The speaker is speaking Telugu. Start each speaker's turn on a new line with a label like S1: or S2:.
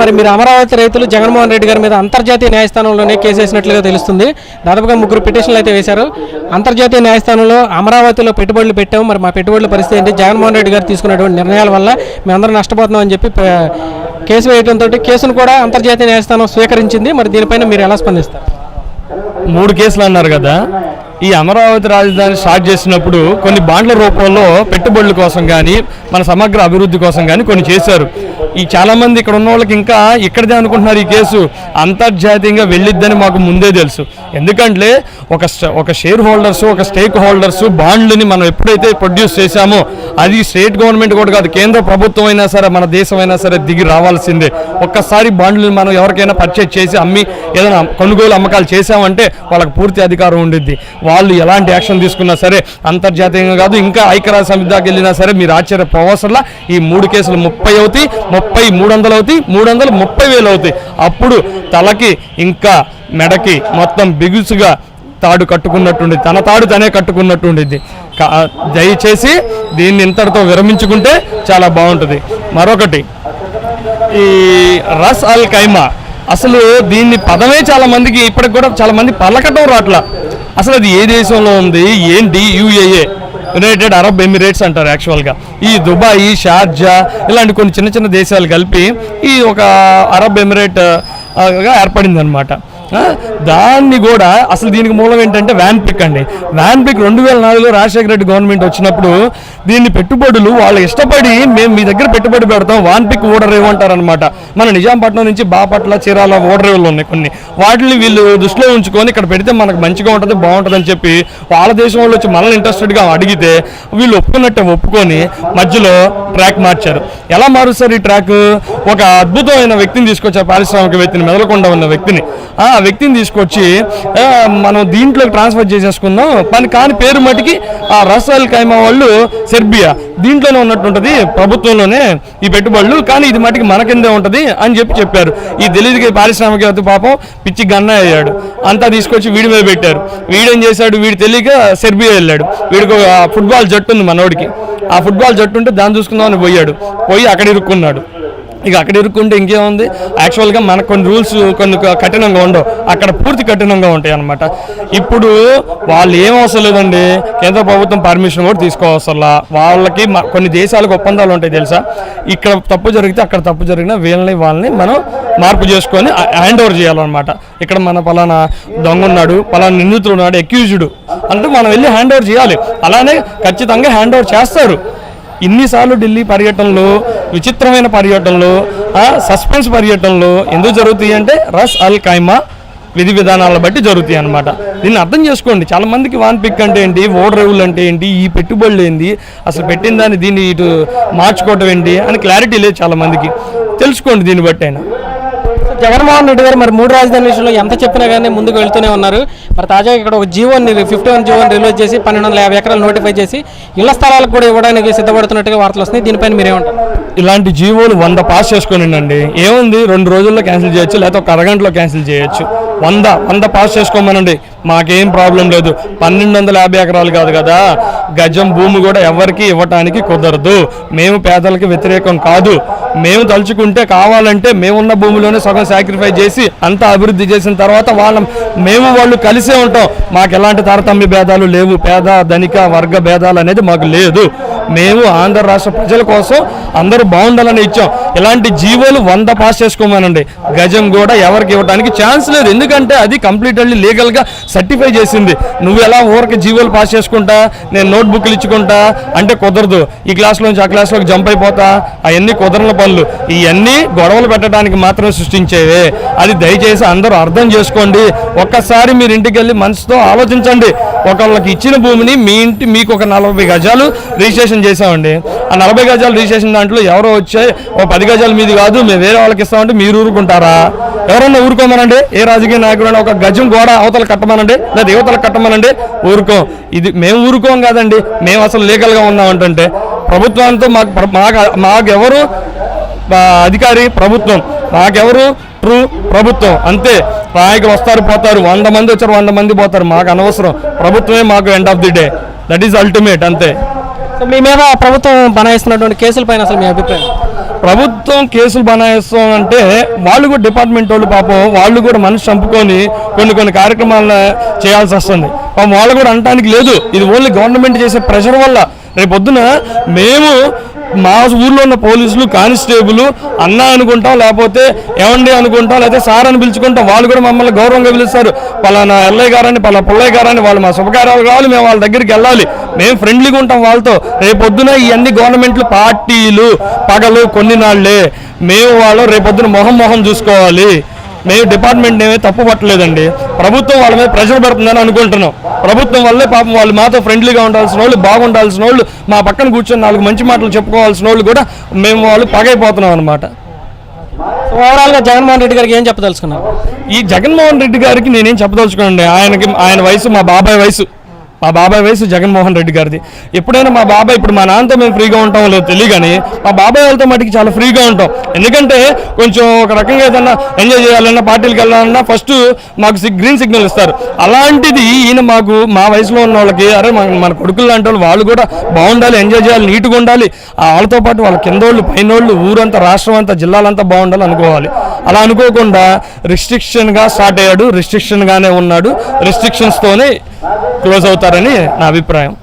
S1: మరి మీరు అమరావతి రైతులు జగన్మోహన్ రెడ్డి గారి మీద అంతర్జాతీయ న్యాయస్థానంలోనే కేసు వేసినట్లుగా తెలుస్తుంది. దాదాపుగా ముగ్గురు పిటిషన్లు అయితే వేశారు. అంతర్జాతీయ న్యాయస్థానంలో అమరావతిలో పెట్టుబడులు పెట్టాము. మరి మా పెట్టుబడుల పరిస్థితి ఏంటి? జగన్మోహన్ రెడ్డి గారు తీసుకున్నటువంటి నిర్ణయాల వల్ల మేమందరం నష్టపోతున్నాం అని చెప్పి కేసు వేయడంతో కేసును కూడా అంతర్జాతీయ న్యాయస్థానం స్వీకరించింది. మరి దీనిపైన మీరు ఎలా స్పందిస్తారు?
S2: మూడు కేసులు అన్నారు కదా. ఈ అమరావతి రాజధాని స్టార్ట్ చేసినప్పుడు కొన్ని బాండ్ల రూపంలో పెట్టుబడుల కోసం కానీ మన సమగ్ర అభివృద్ధి కోసం కానీ కొన్ని చేశారు. ఈ చాలామంది ఇక్కడ ఉన్న వాళ్ళకి ఇంకా ఇక్కడదే అనుకుంటున్నారు ఈ కేసు. అంతర్జాతీయంగా వెళ్ళిద్దని మాకు ముందే తెలుసు. ఎందుకంటే ఒక ఒక షేర్ హోల్డర్స్ ఒక స్టేక్ హోల్డర్స్ బాండ్లని మనం ఎప్పుడైతే ప్రొడ్యూస్ చేశామో అది స్టేట్ గవర్నమెంట్ కూడా కాదు కేంద్ర ప్రభుత్వం అయినా సరే మన దేశం అయినా సరే దిగి రావాల్సిందే. ఒక్కసారి బాండ్లు మనం ఎవరికైనా పర్చేజ్ చేసి అమ్మి ఏదైనా కొనుగోలు అమ్మకాలు చేశామంటే వాళ్ళకి పూర్తి అధికారం ఉండిద్ది. వాళ్ళు ఎలాంటి యాక్షన్ తీసుకున్నా సరే అంతర్జాతీయంగా కాదు ఇంకా ఐక్యరాజ్య సమితి దాకా వెళ్ళినా సరే మీరు ఆశ్చర్యపోవసరలా ఈ మూడు కేసులు ముప్పై అవుతాయి ముప్పై మూడు వందలు అవుతాయి మూడు వందలు ముప్పై వేలు అవుతాయి. అప్పుడు తలకి ఇంకా మెడకి మొత్తం బిగుసుగా తాడు కట్టుకున్నట్టుండి తన తాడు తనే కట్టుకున్నట్టుండిద్ది. దయచేసి దీన్ని ఇంతటితో విరమించుకుంటే చాలా బాగుంటుంది. మరొకటి ఈ రస్ అల్ ఖైమా. అసలు దీన్ని పదమే చాలా మందికి ఇప్పటికి కూడా చాలా మంది పలకటం రాట్లా. అసలు అది ఏ దేశంలో ఉంది? ఏంటి యుఏఏ యునైటెడ్ అరబ్ ఎమిరేట్స్ అంటారు యాక్చువల్గా ఈ దుబాయ్ షార్జా ఇలాంటి కొన్ని చిన్న చిన్న దేశాలు కలిపి ఈ ఒక అరబ్ ఎమిరేట్గా ఏర్పడింది అనమాట దాన్ని కూడా అసలు దీనికి మూలం ఏంటంటే వ్యాన్ పిక్ అండి. వ్యాన్ పిక్ రెండు వేల నాలుగులో రాజశేఖర రెడ్డి గవర్నమెంట్ వచ్చినప్పుడు దీన్ని పెట్టుబడులు వాళ్ళు ఇష్టపడి మేము మీ దగ్గర పెట్టుబడి పెడతాం వాన్ పిక్ ఓడరేవు అంటారనమాట మన నిజాంపట్నం నుంచి బాపట్ల చీరాల ఓడరేవులు ఉన్నాయి కొన్ని. వాటిని వీళ్ళు దృష్టిలో ఉంచుకొని ఇక్కడ పెడితే మనకు మంచిగా ఉంటుంది బాగుంటుంది అని చెప్పి వాళ్ళ దేశం వాళ్ళు వచ్చి మనల్ని ఇంట్రెస్టెడ్గా అడిగితే వీళ్ళు ఒప్పుకున్నట్టే ఒప్పుకొని మధ్యలో ట్రాక్ మార్చారు. ఎలా మారుస్తారు ఈ ట్రాక్ ఒక అద్భుతమైన వ్యక్తిని తీసుకొచ్చారు పారిశ్రామిక వ్యక్తిని మెదలకుండా ఉన్న వ్యక్తిని. ఆ వ్యక్తిని తీసుకొచ్చి మనం దీంట్లోకి ట్రాన్స్ఫర్ చేసేసుకుందాం. పని కాని పేరు మటుకి ఆ రసాయల్ కైమా వాళ్ళు సెర్బియా. దీంట్లోనే ఉన్నట్టుంటుంది ప్రభుత్వంలోనే ఈ పెట్టుబడులు. కానీ ఇది మటుకి మన కిందే అని చెప్పి చెప్పారు. ఈ తెలియదు పారిశ్రామికవేత్త పాపం పిచ్చి గన్న అయ్యాడు. అంతా తీసుకొచ్చి వీడి మీద పెట్టారు. వీడేం చేశాడు? వీడు తెలియక సెర్బియా వెళ్ళాడు. వీడికి ఒక ఫుట్బాల్ జట్టు ఉంది మనోడికి. ఆ ఫుట్బాల్ జట్టు ఉంటే దాన్ని చూసుకుందామని పోయాడు. పోయి అక్కడ ఇరుక్కున్నాడు. ఇక అక్కడ ఇరుక్కుంటే ఇంకేముంది? యాక్చువల్గా మనకు కొన్ని రూల్స్ కొన్ని కఠినంగా ఉండవు. అక్కడ పూర్తి కఠినంగా ఉంటాయి అనమాట ఇప్పుడు వాళ్ళు ఏం అవసరం లేదండి. కేంద్ర ప్రభుత్వం పర్మిషన్ కూడా తీసుకోవసరలా. వాళ్ళకి కొన్ని దేశాలకు ఒప్పందాలు ఉంటాయి తెలుసా? ఇక్కడ తప్పు జరిగితే అక్కడ తప్పు జరిగినా వీళ్ళని వాళ్ళని మనం మార్పు చేసుకొని హ్యాండ్ ఓవర్ చేయాలన్నమాట. ఇక్కడ మన పలానా దొంగ ఉన్నాడు పలానా నిందితుడు ఉన్నాడు అక్యూజ్డ్ అంటే మనం వెళ్ళి హ్యాండ్ ఓవర్ చేయాలి. అలానే ఖచ్చితంగా హ్యాండ్ ఓవర్ చేస్తారు. ఇన్నిసార్లు ఢిల్లీ పర్యటనలో విచిత్రమైన పర్యటనలో సస్పెన్స్ పర్యటనలో ఎందుకు జరుగుతాయి అంటే రస్ అల్ ఖైమా విధి విధానాలను బట్టి జరుగుతాయి అన్నమాట. దీన్ని అర్థం చేసుకోండి. చాలా మందికి వాన్ పిక్ అంటే ఏంటి ఓడరేవులు అంటే ఏంటి ఈ పెట్టుబడులు ఏంటి అసలు పెట్టిన దాన్ని దీన్ని ఇటు మార్చుకోవటం ఏంటి అని క్లారిటీ లేదు చాలా మందికి. తెలుసుకోండి దీన్ని బట్టి అయినా.
S1: జగన్మోహన్ రెడ్డి గారు మరి మూడు రాజధాని విషయంలో ఎంత చెప్పినా కానీ ముందుకు వెళ్తూనే ఉన్నారు. మరి తాజాగా ఇక్కడ ఒక జీవోని ఫిఫ్టీ వన్ జీవోని రిలీజ్ చేసి పన్నెండు వందల యాభై ఎకరాలు నోటిఫై చేసి ఇళ్ళ స్థలాలకు కూడా ఇవ్వడానికి సిద్ధపడుతున్నట్టుగా వార్తలు వస్తున్నాయి. దీనిపైన మీరేమంటారు
S2: ఇలాంటి జీవోలు వంద పాస్ అండి ఏముంది? రెండు రోజుల్లో క్యాన్సిల్ చేయొచ్చు లేకపోతే ఒక అరగంటలో క్యాన్సిల్ చేయొచ్చు. వంద వంద పాస్ చేసుకోమనండి. మాకేం ప్రాబ్లం లేదు. పన్నెండు వందల యాభై ఎకరాలు కాదు కదా. గజం భూమి కూడా ఎవరికి ఇవ్వటానికి కుదరదు. మేము పేదలకి వ్యతిరేకం కాదు. మేము తలుచుకుంటే కావాలంటే మేమున్న భూమిలోనే సగం సాక్రిఫై చేసి అంతా అభివృద్ధి చేసిన తర్వాత వాళ్ళ. మేము వాళ్ళు కలిసే ఉంటాం. మాకు ఎలాంటి తారతమ్య భేదాలు లేవు. పేద ధనిక వర్గ భేదాలు అనేది మాకు లేదు. మేము ఆంధ్ర రాష్ట్ర ప్రజల కోసం అందరూ బాగుండాలని ఇచ్చాం. ఇలాంటి జీవోలు వంద పాస్ చేసుకోమనండి. గజం కూడా ఎవరికి ఇవ్వడానికి ఛాన్స్ లేదు. ఎందుకంటే అది కంప్లీట్లీ లీగల్గా సర్టిఫై చేసింది. నువ్వు ఎలా ఊరికి జీవోలు పాస్ చేసుకుంటా? నేను నోట్ బుక్లు ఇచ్చుకుంటా? అంటే కుదరదు. ఈ క్లాస్లోంచి ఆ క్లాస్లోకి జంప్ అయిపోతా? అవన్నీ కుదరని పనులు. ఇవన్నీ గొడవలు పెట్టడానికి మాత్రం సృష్టించేవే. అది దయచేసి అందరూ అర్థం చేసుకోండి. ఒక్కసారి మీరు ఇంటికి వెళ్ళి మనసుతో ఆలోచించండి. ఒకళ్ళకి ఇచ్చిన భూమిని మీ ఇంటి మీకు ఒక నలభై గజాలు రిజిస్ట్రేషన్ చేసామండి ఆ నలభై గజాలు రిజిస్ట్రేషన్ దాంట్లో ఎవరో వచ్చాయి ఓ పది గజాలు మీది కాదు మేము వేరే వాళ్ళకి ఇస్తామంటే మీరు ఊరుకుంటారా? ఎవరన్నా ఊరుకోమనండి? ఏ రాజకీయ నాయకుడు ఒక గజం గోడ అవతల కట్టమనండి? లేదా యువతల కట్టమనండి? ఊరుకోం. ఇది మేము ఊరుకోం కాదండి. మేము అసలు లీగల్గా ఉన్నామంటే ప్రభుత్వంతో మాకు మాకు మాకెవరు అధికారి ప్రభుత్వం మాకెవరు ట్రూ ప్రభుత్వం. అంతే రాయికి వస్తారు పోతారు. వంద మంది వచ్చారు వంద మంది పోతారు. మాకు అనవసరం. ప్రభుత్వమే మాకు end of the day that is ultimate అంతే.
S1: సో మీ మీద ప్రభుత్వం బనాయిస్తున్నటువంటి కేసులపైన అసలు మీ అభిప్రాయం?
S2: ప్రభుత్వం కేసులు బనాయిస్తాం అంటే వాళ్ళు కూడా డిపార్ట్మెంట్ వాళ్ళు పాపం వాళ్ళు కూడా మనసు చంపుకొని కొన్ని కొన్ని కార్యక్రమాలను చేయాల్సి వస్తుంది. పాపం వాళ్ళు కూడా అనటానికి లేదు. ఇది ఓన్లీ గవర్నమెంట్ చేసే ప్రెషర్ వల్ల. రేపు పొద్దున మేము మా ఊర్లో ఉన్న పోలీసులు కానిస్టేబుల్ అన్న అనుకుంటాం లేకపోతే ఏమండి అనుకుంటాం లేకపోతే సార్ అని పిలుచుకుంటాం వాళ్ళు కూడా మమ్మల్ని గౌరవంగా పిలుస్తారు. పలానా ఎల్లయ్య గారని పలా పుల్లయ్య గారని వాళ్ళు మా శుభకార్యాలు కావాలి మేము వాళ్ళ దగ్గరికి వెళ్ళాలి. మేము ఫ్రెండ్లీగా ఉంటాం వాళ్ళతో. రేపొద్దున ఇవన్నీ గవర్నమెంట్లు పార్టీలు పగలు కొన్ని నాళ్ళే మేము వాళ్ళు రేపొద్దున మొహం మొహం చూసుకోవాలి. మేము డిపార్ట్మెంట్ ఏమీ తప్పు పట్టలేదండి. ప్రభుత్వం వాళ్ళ మీద ప్రెషర్ పెడుతుందని అనుకుంటున్నాం. ప్రభుత్వం వల్లే పాపం వాళ్ళు మాతో ఫ్రెండ్లీగా ఉండాల్సిన వాళ్ళు బాగుండాల్సిన వాళ్ళు మా పక్కన కూర్చొని నాలుగు మంచి మాటలు చెప్పుకోవాల్సిన వాళ్ళు కూడా మేము వాళ్ళు పగైపోతున్నాం అనమాట
S1: ఓవరాల్గా జగన్మోహన్ రెడ్డి గారికి ఏం చెప్పదలుచుకున్నాం
S2: ఈ జగన్మోహన్ రెడ్డి గారికి నేనేం చెప్పదలుచుకోండి ఆయనకి ఆయన వయసు మా బాబాయ్ వయసు. మా బాబాయ్ వయసు జగన్మోహన్ రెడ్డి గారిది. ఎప్పుడైనా మా బాబాయ్ ఇప్పుడు మా నాన్నతో మేము ఫ్రీగా ఉంటాం లేదో తెలియగాని మా బాబాయ్ వాళ్ళతో మటుకి చాలా ఫ్రీగా ఉంటాం. ఎందుకంటే కొంచెం ఒక రకంగా ఏదన్నా ఎంజాయ్ చేయాలన్నా పార్టీలకు వెళ్ళాలన్నా ఫస్ట్ మాకు గ్రీన్ సిగ్నల్ ఇస్తారు. అలాంటిది ఈయన మాకు మా వయసులో ఉన్న వాళ్ళకి అరే మన మన కొడుకులు లాంటి వాళ్ళు వాళ్ళు కూడా బాగుండాలి ఎంజాయ్ చేయాలి నీట్గా ఉండాలి. ఆ వాళ్ళతో పాటు వాళ్ళ కిందోళ్ళు పైనోళ్ళు ఊరంతా రాష్ట్రం అంతా జిల్లాలంతా బాగుండాలి అనుకోవాలి. అలా అనుకోకుండా రిస్ట్రిక్షన్గా స్టార్ట్ అయ్యాడు. రిస్ట్రిక్షన్గానే ఉన్నాడు. రిస్ట్రిక్షన్స్తోనే క్లోజ్ అవుతారని నా అభిప్రాయం.